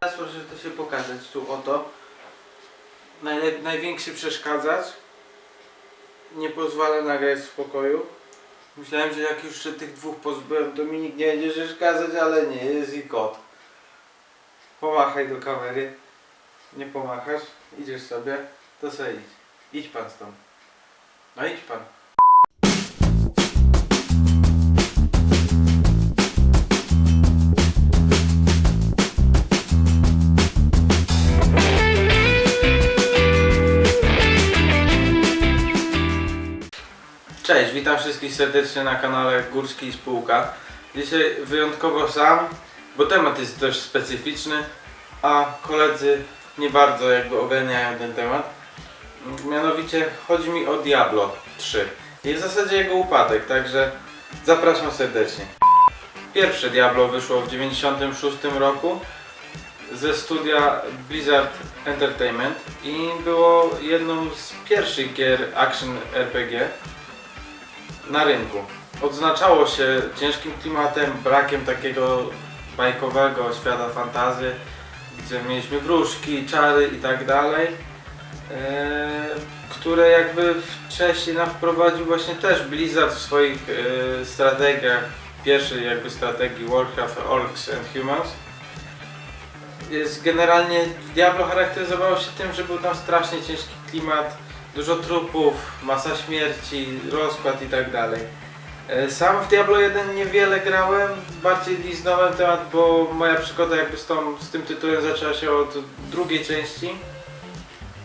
Teraz proszę to się pokazać tu oto. Najlep- największy przeszkadzacz. Nie pozwala nagrać w spokoju. Myślałem, że jak już się tych dwóch pozbyłem, Dominik nie będzie przeszkadzać, ale nie, jest i kot. Pomachaj do kamery. Nie pomachasz, idziesz sobie, to sobie idź. Idź pan stąd. No idź pan. Wszystkich serdecznie na kanale Górski i Spółka. Dzisiaj wyjątkowo sam, bo temat jest dość specyficzny, a koledzy nie bardzo jakby ogarniają ten temat. Mianowicie chodzi mi o Diablo 3 i w zasadzie jego upadek, także zapraszam serdecznie. Pierwsze Diablo wyszło w 1996 roku ze studia Blizzard Entertainment i było jedną z pierwszych gier action RPG na rynku. Odznaczało się ciężkim klimatem, brakiem takiego bajkowego świata fantazy, gdzie mieliśmy wróżki, czary i tak dalej, e, które jakby wcześniej nam wprowadził właśnie też Blizzard w swoich e, strategiach, pierwszej jakby strategii Warcraft Orcs and Humans. Jest generalnie Diablo charakteryzowało się tym, że był tam strasznie ciężki klimat, dużo trupów, masa śmierci, rozkład i tak dalej. E, Sam w Diablo 1 niewiele grałem, bardziej liznąłem temat, bo moja przygoda jakby z, tą, z tym tytułem zaczęła się od drugiej części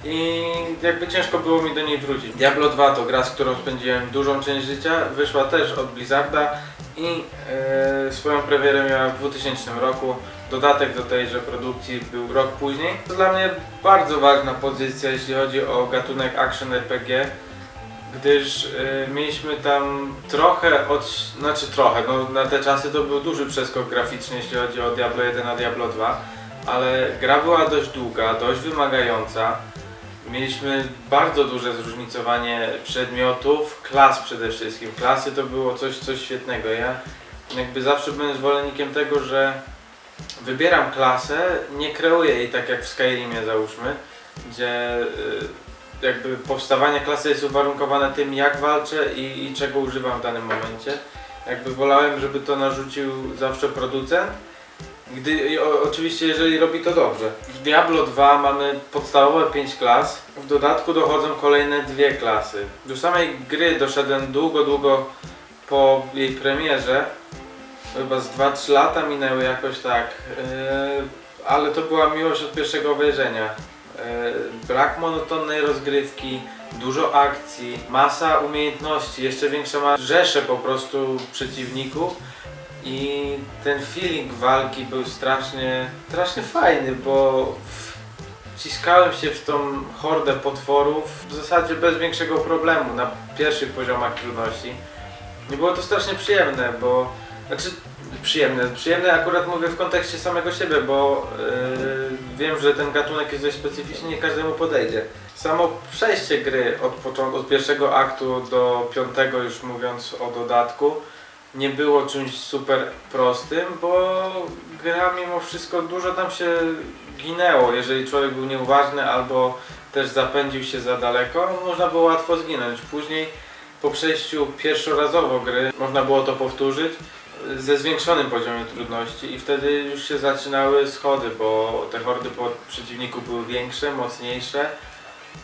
i jakby ciężko było mi do niej wrócić. Diablo 2 to gra, z którą spędziłem dużą część życia, wyszła też od Blizzarda i e, swoją premierę miała w 2000 roku. Dodatek do tejże produkcji był rok później. To dla mnie bardzo ważna pozycja, jeśli chodzi o gatunek action RPG, gdyż e, mieliśmy tam trochę od, znaczy trochę, no na te czasy to był duży przeskok graficzny, jeśli chodzi o Diablo 1 a Diablo 2, ale gra była dość długa, dość wymagająca. Mieliśmy bardzo duże zróżnicowanie przedmiotów, klas przede wszystkim. Klasy to było coś, coś świetnego. Ja jakby zawsze byłem zwolennikiem tego, że wybieram klasę, nie kreuję jej tak jak w Skyrimie załóżmy, gdzie y, jakby powstawanie klasy jest uwarunkowane tym jak walczę i, i czego używam w danym momencie. Jakby wolałem, żeby to narzucił zawsze producent, gdy, o, oczywiście jeżeli robi to dobrze. W Diablo 2 mamy podstawowe 5 klas, w dodatku dochodzą kolejne dwie klasy. Do samej gry doszedłem długo, długo po jej premierze, chyba z 2-3 lata minęły jakoś tak, yy, ale to była miłość od pierwszego wejrzenia. Yy, brak monotonnej rozgrywki, dużo akcji, masa umiejętności, jeszcze większa ma rzesze po prostu przeciwników i ten feeling walki był strasznie, strasznie fajny, bo wciskałem się w tą hordę potworów w zasadzie bez większego problemu na pierwszych poziomach trudności. Nie było to strasznie przyjemne, bo znaczy przyjemne, przyjemne akurat mówię w kontekście samego siebie, bo yy, wiem, że ten gatunek jest dość specyficzny, nie każdemu podejdzie. Samo przejście gry od, początku, od pierwszego aktu do piątego, już mówiąc o dodatku, nie było czymś super prostym, bo gra mimo wszystko dużo tam się ginęło. Jeżeli człowiek był nieuważny albo też zapędził się za daleko, można było łatwo zginąć. Później po przejściu pierwszorazowo gry można było to powtórzyć ze zwiększonym poziomem trudności i wtedy już się zaczynały schody, bo te hordy po- przeciwników były większe, mocniejsze.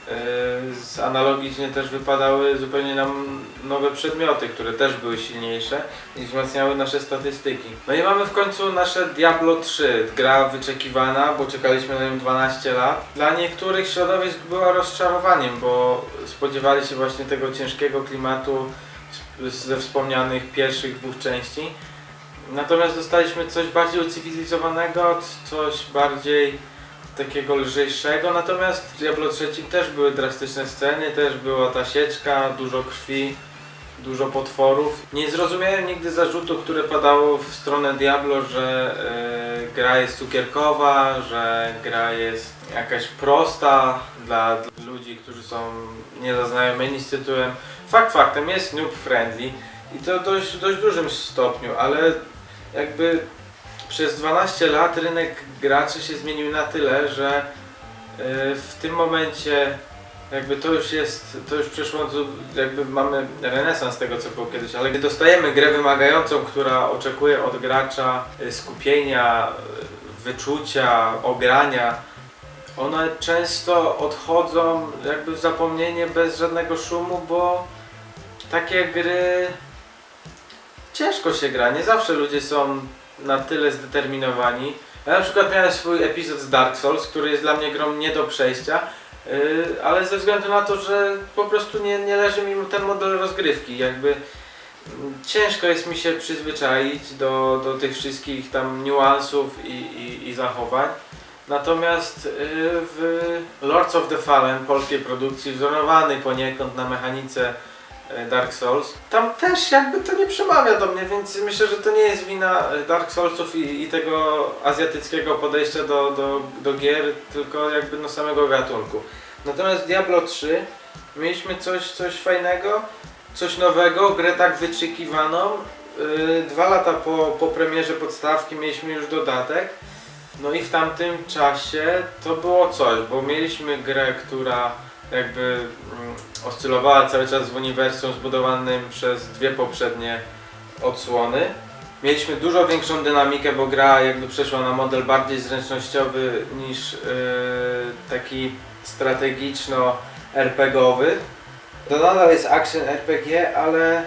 Yy, z- Analogicznie też wypadały zupełnie nam nowe przedmioty, które też były silniejsze i wzmacniały nasze statystyki. No i mamy w końcu nasze Diablo 3, gra wyczekiwana, bo czekaliśmy na nią 12 lat. Dla niektórych środowisk była rozczarowaniem, bo spodziewali się właśnie tego ciężkiego klimatu ze wspomnianych pierwszych dwóch części. Natomiast dostaliśmy coś bardziej ucywilizowanego, coś bardziej takiego lżejszego, natomiast w Diablo 3 też były drastyczne sceny, też była ta sieczka, dużo krwi, dużo potworów. Nie zrozumiałem nigdy zarzutu, które padało w stronę Diablo, że e, gra jest cukierkowa, że gra jest jakaś prosta dla, ludzi, którzy są niezaznajomieni z tytułem. Fakt faktem jest noob friendly i to dość, dość dużym stopniu, ale jakby przez 12 lat rynek graczy się zmienił na tyle, że y, w tym momencie jakby to już jest, to już przeszło, jakby mamy renesans tego co było kiedyś, ale gdy dostajemy grę wymagającą, która oczekuje od gracza y, skupienia, y, wyczucia, ogrania, one często odchodzą jakby w zapomnienie bez żadnego szumu, bo takie gry ciężko się gra. Nie zawsze ludzie są na tyle zdeterminowani. Ja na przykład miałem swój epizod z Dark Souls, który jest dla mnie grą nie do przejścia, ale ze względu na to, że po prostu nie, nie leży mi ten model rozgrywki. Jakby mm, ciężko jest mi się przyzwyczaić do, do tych wszystkich tam niuansów i, i, i zachowań. Natomiast yy, w Lords of the Fallen, polskiej produkcji, wzorowany poniekąd na mechanice Dark Souls. Tam też jakby to nie przemawia do mnie, więc myślę, że to nie jest wina e, Dark Soulsów i, i tego azjatyckiego podejścia do, do, do gier, tylko jakby no samego gatunku. Natomiast Diablo 3 mieliśmy coś, coś fajnego, coś nowego, grę tak wyczekiwaną. Yy, dwa lata po, po premierze podstawki mieliśmy już dodatek. No i w tamtym czasie to było coś, bo mieliśmy grę, która jakby mm, oscylowała cały czas w uniwersum zbudowanym przez dwie poprzednie odsłony. Mieliśmy dużo większą dynamikę, bo gra jakby przeszła na model bardziej zręcznościowy niż yy, taki strategiczno-RPGowy. To nadal jest action RPG, ale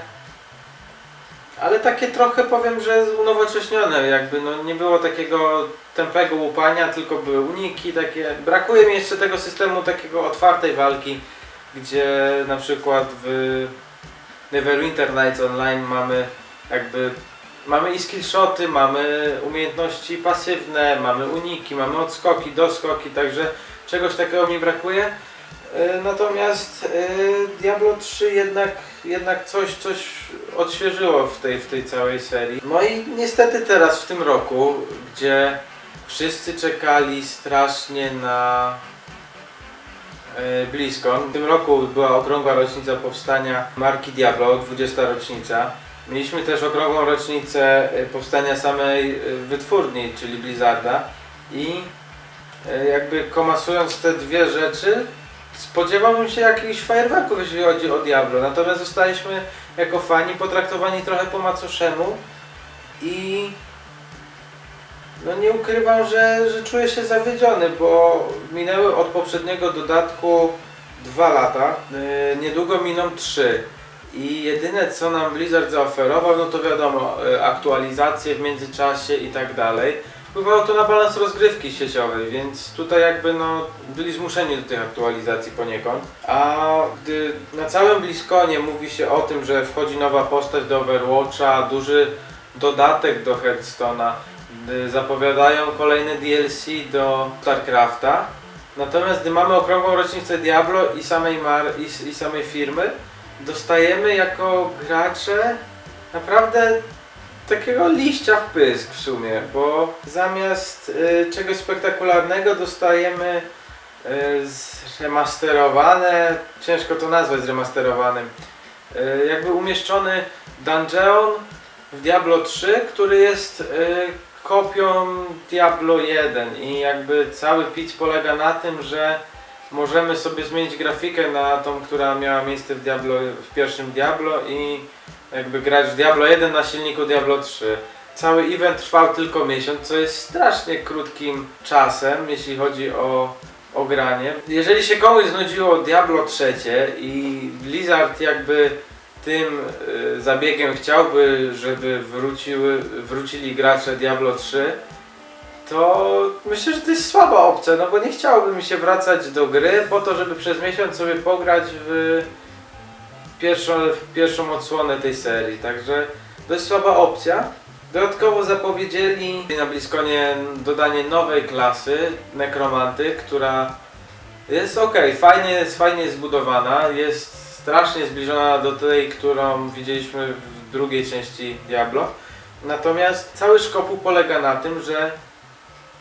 ale takie trochę powiem, że unowocześnione, jakby no nie było takiego tępego łupania, tylko były uniki takie. Brakuje mi jeszcze tego systemu takiego otwartej walki, gdzie na przykład w Neverwinter Nights Online mamy jakby mamy i skillshoty, mamy umiejętności pasywne, mamy uniki, mamy odskoki, doskoki, także czegoś takiego mi brakuje. E, Natomiast e, Diablo 3 jednak, jednak coś, coś odświeżyło w tej, w tej całej serii. No i niestety teraz w tym roku, gdzie wszyscy czekali strasznie na e, BlizzCon. W tym roku była okrągła rocznica powstania marki Diablo, 20 rocznica. Mieliśmy też okrągłą rocznicę e, powstania samej e, wytwórni, czyli Blizzarda. I jakby komasując te dwie rzeczy, spodziewałbym się jakichś fajerwerków, jeśli chodzi o Diablo. Natomiast zostaliśmy jako fani potraktowani trochę po macoszemu i no nie ukrywam, że, że czuję się zawiedziony, bo minęły od poprzedniego dodatku dwa lata, yy, niedługo miną trzy. I jedyne co nam Blizzard zaoferował, no to wiadomo, yy, aktualizacje w międzyczasie i tak dalej. Wpływało to na balans rozgrywki sieciowej, więc tutaj jakby no byli zmuszeni do tych aktualizacji poniekąd. A gdy na całym Bliskonie mówi się o tym, że wchodzi nowa postać do Overwatcha, duży dodatek do Hearthstone'a, gdy zapowiadają kolejne DLC do StarCrafta, natomiast gdy mamy okrągłą rocznicę Diablo i samej, mar i, i samej firmy, dostajemy jako gracze naprawdę takiego liścia w pysk w sumie, bo zamiast y, czegoś spektakularnego dostajemy y, zremasterowane, ciężko to nazwać zremasterowanym, y, jakby umieszczony dungeon w Diablo 3, który jest y, kopią Diablo 1 i jakby cały pitch polega na tym, że możemy sobie zmienić grafikę na tą, która miała miejsce w Diablo, w pierwszym Diablo i jakby grać w Diablo 1 na silniku Diablo 3. Cały event trwał tylko miesiąc, co jest strasznie krótkim czasem, jeśli chodzi o, o granie. Jeżeli się komuś znudziło Diablo 3 i Blizzard jakby tym y, zabiegiem chciałby, żeby wróciły, wrócili gracze Diablo 3, to myślę, że to jest słaba opcja, no bo nie chciałbym się wracać do gry po to, żeby przez miesiąc sobie pograć w pierwszą, pierwszą odsłonę tej serii, także to jest słaba opcja. Dodatkowo zapowiedzieli na Bliskonie dodanie nowej klasy, Nekromanty, która jest ok, fajnie, jest fajnie zbudowana, jest strasznie zbliżona do tej, którą widzieliśmy w drugiej części Diablo. Natomiast cały szkopuł polega na tym, że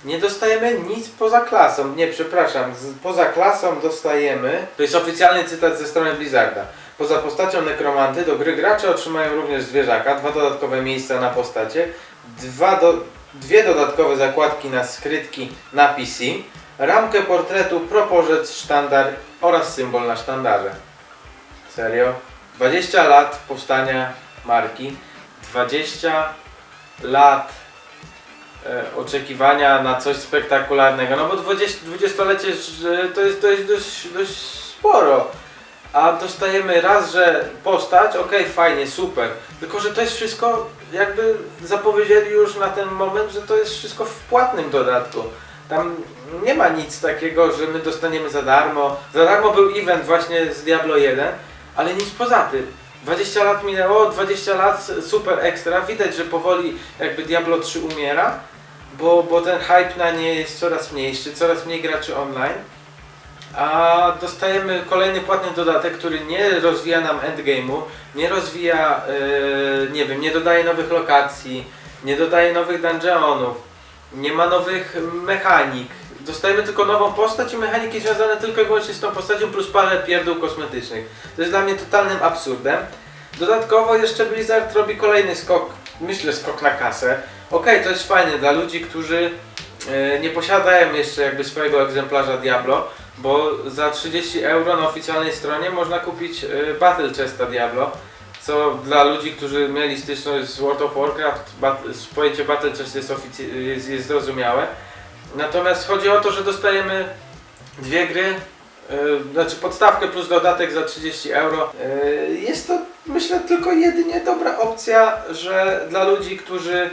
nie dostajemy nic poza klasą. Nie, przepraszam, poza klasą dostajemy. To jest oficjalny cytat ze strony Blizzarda. Poza postacią nekromanty do gry gracze otrzymają również zwierzaka, dwa dodatkowe miejsca na postacie, dwa do, dwie dodatkowe zakładki na skrytki na PC, ramkę portretu, proporzec, sztandar oraz symbol na sztandarze. Serio? 20 lat powstania marki, 20 lat e, oczekiwania na coś spektakularnego, no bo 20, 20-lecie że to jest, to jest dość, dość sporo. A dostajemy raz, że postać, okej, fajnie, super. Tylko, że to jest wszystko, jakby zapowiedzieli już na ten moment, że to jest wszystko w płatnym dodatku. Tam nie ma nic takiego, że my dostaniemy za darmo. Za darmo był event właśnie z Diablo 1, ale nic poza tym. 20 lat minęło, 20 lat super ekstra. Widać, że powoli jakby Diablo 3 umiera, bo, bo ten hype na nie jest coraz mniejszy, coraz mniej graczy online. A dostajemy kolejny płatny dodatek, który nie rozwija nam endgame'u, nie rozwija, yy, nie wiem, nie dodaje nowych lokacji, nie dodaje nowych dungeonów, nie ma nowych mechanik. Dostajemy tylko nową postać i mechaniki związane tylko i wyłącznie z tą postacią plus parę pierdół kosmetycznych. To jest dla mnie totalnym absurdem. Dodatkowo jeszcze Blizzard robi kolejny skok, myślę skok na kasę. Okej, to jest fajne dla ludzi, którzy e, nie posiadają jeszcze jakby swojego egzemplarza Diablo, bo za 30 euro na oficjalnej stronie można kupić e, Battle Chesta Diablo, co dla ludzi, którzy mieli styczność z World of Warcraft, bat- pojęcie Battle Chest jest, jest, jest zrozumiałe. Natomiast chodzi o to, że dostajemy dwie gry, e, znaczy podstawkę plus dodatek za 30 euro. E, Jest to myślę tylko jedynie dobra opcja, że dla ludzi, którzy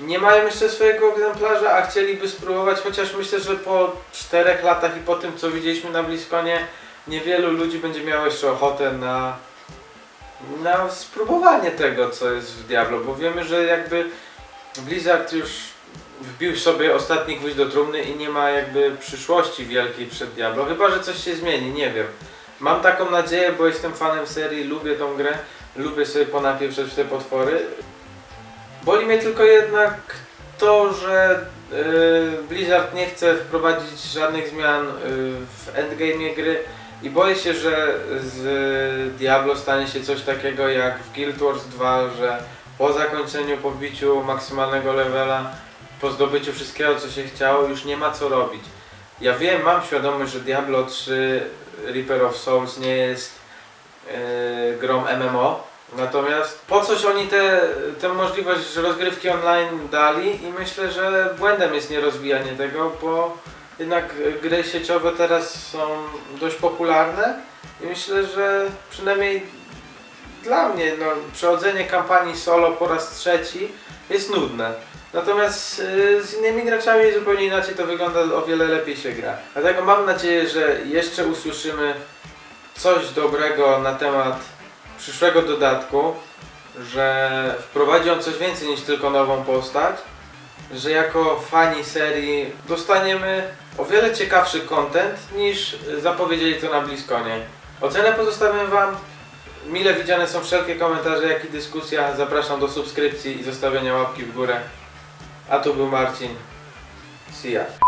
nie mają jeszcze swojego egzemplarza, a chcieliby spróbować, chociaż myślę, że po 4 latach i po tym co widzieliśmy na Bliskonie, niewielu ludzi będzie miało jeszcze ochotę na, na spróbowanie tego, co jest w Diablo, bo wiemy, że jakby Blizzard już wbił sobie ostatni gwóźdź do trumny i nie ma jakby przyszłości wielkiej przed Diablo, chyba że coś się zmieni, nie wiem. Mam taką nadzieję, bo jestem fanem serii, lubię tą grę, lubię sobie ponapieprzeć w te potwory. Boli mnie tylko jednak to, że yy, Blizzard nie chce wprowadzić żadnych zmian yy, w endgame gry i boję się, że z Diablo stanie się coś takiego jak w Guild Wars 2, że po zakończeniu, po wbiciu maksymalnego levela, po zdobyciu wszystkiego co się chciało, już nie ma co robić. Ja wiem, mam świadomość, że Diablo 3 Reaper of Souls nie jest yy, grą MMO, natomiast po coś oni te, tę możliwość rozgrywki online dali i myślę, że błędem jest nierozwijanie tego, bo jednak gry sieciowe teraz są dość popularne i myślę, że przynajmniej dla mnie no, przechodzenie kampanii solo po raz trzeci jest nudne. Natomiast y, z innymi graczami zupełnie inaczej to wygląda, o wiele lepiej się gra. Dlatego mam nadzieję, że jeszcze usłyszymy coś dobrego na temat przyszłego dodatku, że wprowadzi on coś więcej niż tylko nową postać, że jako fani serii dostaniemy o wiele ciekawszy content niż zapowiedzieli to na Bliskonie. Ocenę pozostawiam Wam. Mile widziane są wszelkie komentarze, jak i dyskusja. Zapraszam do subskrypcji i zostawienia łapki w górę. A tu był Marcin. See ya.